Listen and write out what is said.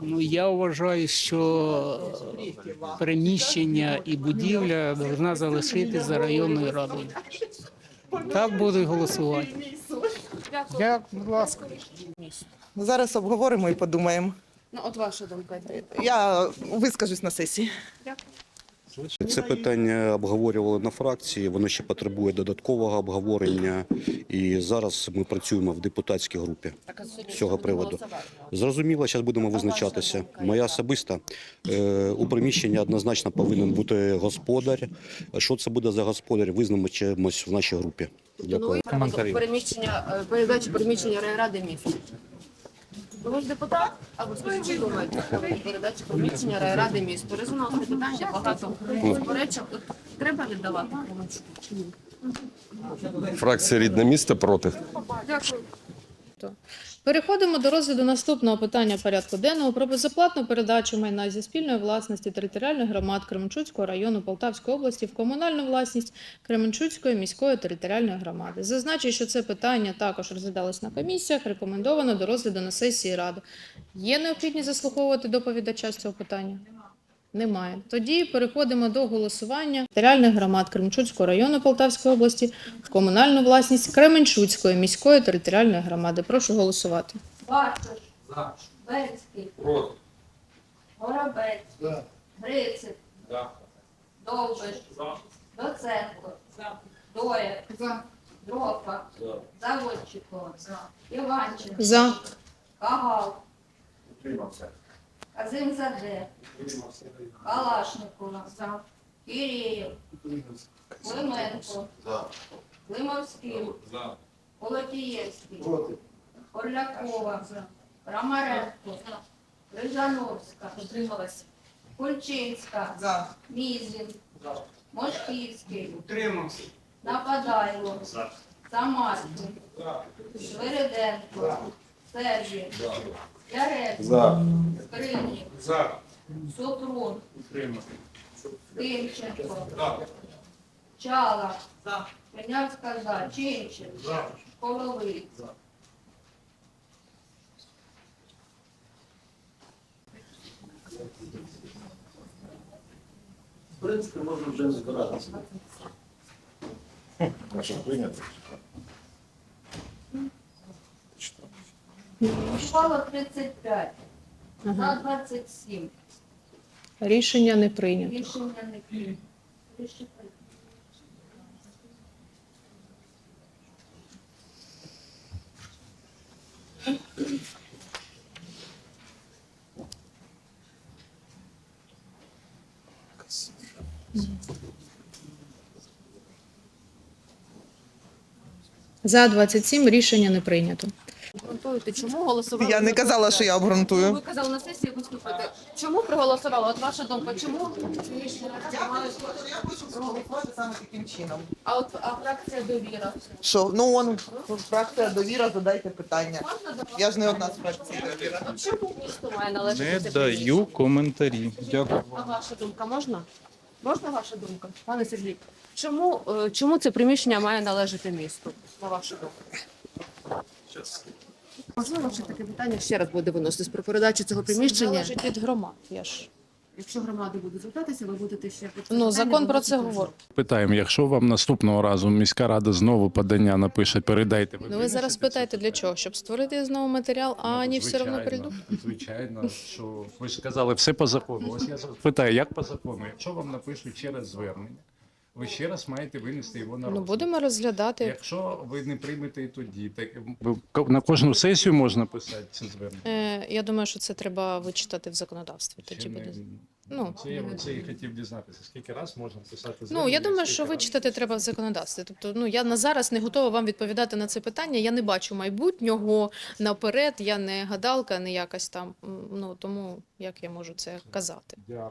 Ну, я вважаю, що приміщення і будівля повинна залишитися за районною радою. Так буду голосувати. Дякую, будь ласка. Ми Зараз обговоримо і подумаємо. Ну, от ваша думка. Я вискажусь на сесії. Це питання обговорювали на фракції, воно ще потребує додаткового обговорення. І зараз ми працюємо в депутатській групі з цього приводу. Зрозуміло, зараз будемо визначатися. Моя особиста е, у приміщенні однозначно повинен бути господар. Що це буде за господар, визначимось в нашій групі. Дякую. Переміщення, передачі переміщення райради міста. Ви ж депутат? або ви скажіть, передачі помічення райради міста. Резонансне питання, багато суперечок. Треба віддавати? Фракція рідне місто проти. Дякую. Переходимо до розгляду наступного питання порядку денного про безоплатну передачу майна зі спільної власності територіальних громад Кременчуцького району Полтавської області в комунальну власність Кременчуцької міської територіальної громади. Зазначу, що це питання також розглядалось на комісіях, рекомендовано до розгляду на сесії ради. Є необхідність заслуховувати доповідача з цього питання? Немає. Тоді переходимо до голосування територіальних громад Кременчуцького району Полтавської області в комунальну власність Кременчуцької міської територіальної громади. Прошу голосувати. Барчуш. Бельський. Горобець. Грицик. Довбиш. Доценко. Доєк. Дрова. Заводчикова. Іванченко. За. Кагал. Казимзаде. Калашникова. Кирієв. Клименко. Климовський. Колотієвський. Орлякова. Ромаренко. Крижановська. Утрималась. Кульчинська. Мізін. Мошківський. Утримався. Нападайло. Самарський. Свириденко. Сергій. Ярецький. Скринік. Супрун. Тимченко. Чала. За. Пенявська за. Чинчин. Коловий. В принципі, можна вже збиратися. А що прийнято? Ухвала 35. За Ага. 27. Рішення не прийнято. Рішення не прийнято. За 27 рішення не прийнято. Обґрунтуєте, чому голосували? Я не казала, що я Ну, Ви казали на сесії виступити. Чому проголосували? От ваша думка, чому? Я хочу проголосувати саме таким чином. А от а фракція довіра. Що, ну он фракція довіра, задайте питання. Можна до вас? Я ж не одна з фракції довіра. Чому місто має належати? Не це даю приміщення? коментарі. Дякую. А ваша думка можна? Можна ваша думка, пане Сергій? Чому, е, чому це приміщення має належати місту? На вашу думку? Можливо, що таке питання ще раз буде виноситись про передачу цього приміщення. Залежить від громад. Я ж Якщо громади будуть звертатися, ви будете ще ну закон про це говорить. Питаємо, якщо вам наступного разу міська рада знову подання напише, передайте. Ну ви зараз питаєте для чого? Щоб створити знову матеріал, а вони все одно прийдуть. Звичайно, що ви ж сказали все по закону. Ось я питаю, як по закону? Якщо вам напишуть через звернення, ви ще раз маєте винести його на Ну будемо розглядати. Якщо ви не приймете і тоді, так ви- на кожну сесію можна писати це звернення. Е, я думаю, що це треба вичитати в законодавстві. Чи Тоді не- буде. Ну. це я це і хотів дізнатися. Скільки раз можна писати Ну, звернення? я думаю, скільки що раз? вичитати треба в законодавстві. Тобто, ну я на зараз не готова вам відповідати на це питання. Я не бачу майбутнього наперед. Я не гадалка, не якась там. м, Ну тому як я можу це казати. Дякую.